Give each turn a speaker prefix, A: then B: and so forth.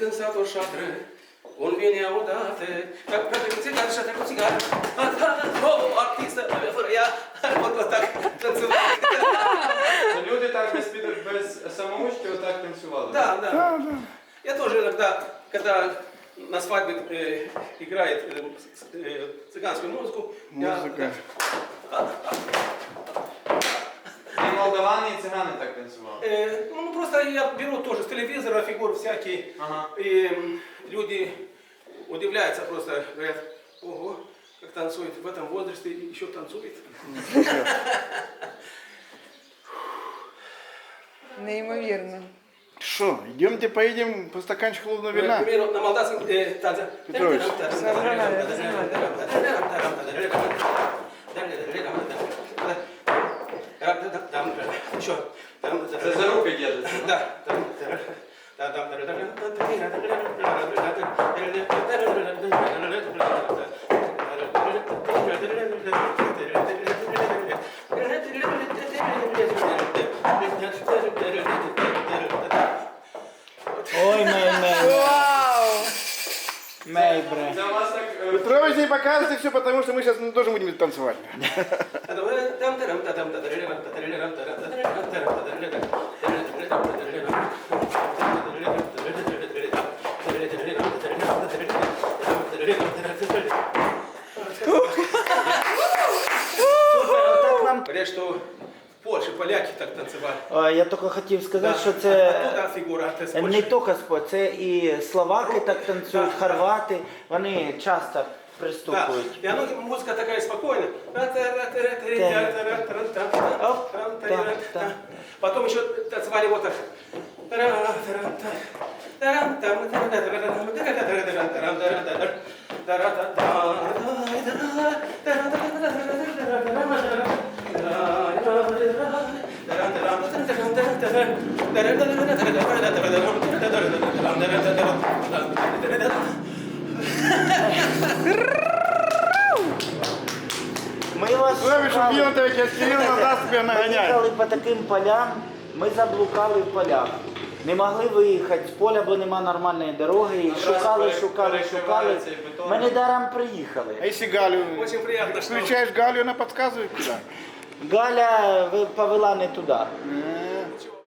A: pensato шатре, он viene a udate, как как цигар, шатре, цигар, о, артиста, я вот вот так танцевал.
B: Це люди так без, під- без самоучки отак танцювали.
A: Да, да.
C: Да, да.
A: Я тоже иногда, когда на свадьбе э, играет э, с- э, цыганскую музыку, я-
C: Музика.
B: І молдавани, і цигани так танцювали.
A: Э, ну, просто я беру тоже с телевизора фигуры всякие,
B: Ага.
A: и м, люди удивляются просто, говорят, ого, как танцует в этом возрасте, и еще танцует.
D: Неймовірно.
C: Что, идемте поедем по стаканчику холодного
A: К
C: вина?
A: примеру, на молдавском э, танце.
C: Петрович.
A: Еще.
B: За руки дідуться.
A: Да.
E: Ой, мей, мей,
D: Вау!
E: мей, бре.
B: У вас так. е,
C: Петрович, не показывайте все, потому что мы сейчас тоже будем танцевать.
A: Говорят, что в Польше поляки так танцевали.
E: Я тільки хотів сказати,
A: Да.
E: що це
A: Оттуда фигура, это с
E: не тільки спорт, це і словаки так танцюють, хорвати, вони часто
A: Да.
E: приступують.
A: И оно, музыка такая спокойная.
E: Оп, так, так.
A: Потом еще танцевали вот так.
E: Ми вас
C: Петрович,
E: шукали,
C: нагоняет.
E: їхали по таким полям, ми заблукали в полях. Не могли виїхати з поля, бо нема нормальної дороги. І шукали, шукали, шукали. Ми не даром приїхали.
C: А если Галю...
A: Очень приятно, что...
C: Включаешь Галю, вона підказує куди.
E: Галя повела не туди.
C: А,